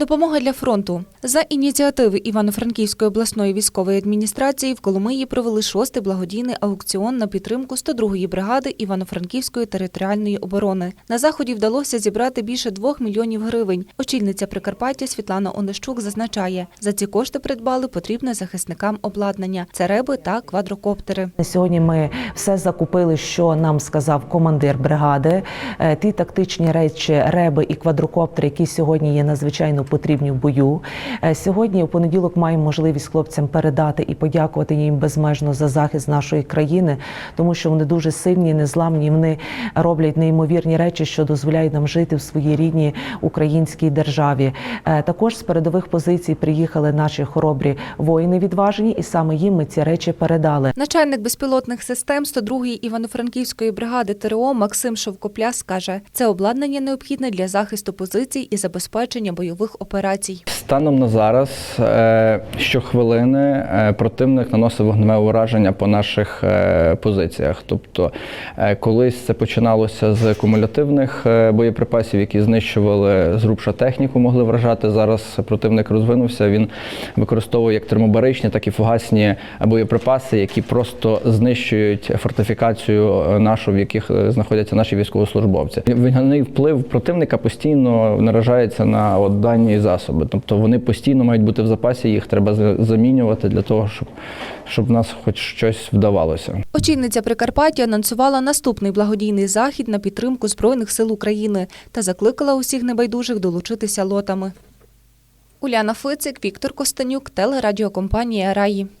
Допомога для фронту за ініціативи Івано-Франківської обласної військової адміністрації в Коломиї провели шостий благодійний аукціон на підтримку 102-ї бригади Івано-Франківської територіальної оборони. На заході вдалося зібрати більше 2 мільйонів гривень. Очільниця Прикарпаття Світлана Онищук зазначає, за ці кошти придбали потрібне захисникам обладнання це реби та квадрокоптери. Сьогодні ми все закупили, що нам сказав командир бригади. Е, Ті тактичні речі, реби і квадрокоптери, які сьогодні є надзвичайно потрібні в бою. Е, Сьогодні, у понеділок, маємо можливість хлопцям передати і подякувати їм безмежно за захист нашої країни, тому що вони дуже сильні, незламні. Вони роблять неймовірні речі, що дозволяють нам жити в своїй рідній українській державі. Е, Також з передових позицій приїхали наші хоробрі воїни відважені, і саме їм ми ці речі передали. Начальник безпілотних систем 102-ї Івано-Франківської бригади ТРО Максим Шовкопляс каже, це обладнання необхідне для захисту позицій і забезпечення бойових операцій. Станом на зараз е, щохвилини е, противник наносив вогневе ураження по наших е, позиціях. Тобто, колись це починалося з кумулятивних боєприпасів, які знищували зрубша техніку, могли вражати. Зараз противник розвинувся. Він використовує як термобаричні, так і фугасні боєприпаси, які просто знищують фортифікацію нашу, в яких знаходяться наші військовослужбовці. Вогняний вплив противника постійно наражається на от дані засоби. Тобто вони постійно мають бути в запасі, їх треба замінювати для того, щоб, щоб в нас хоч щось вдавалося. Очільниця Прикарпаття анонсувала наступний благодійний захід на підтримку Збройних сил України та закликала усіх небайдужих долучитися лотами. Уляна Фицик, Віктор Костанюк, телерадіокомпанія Раї.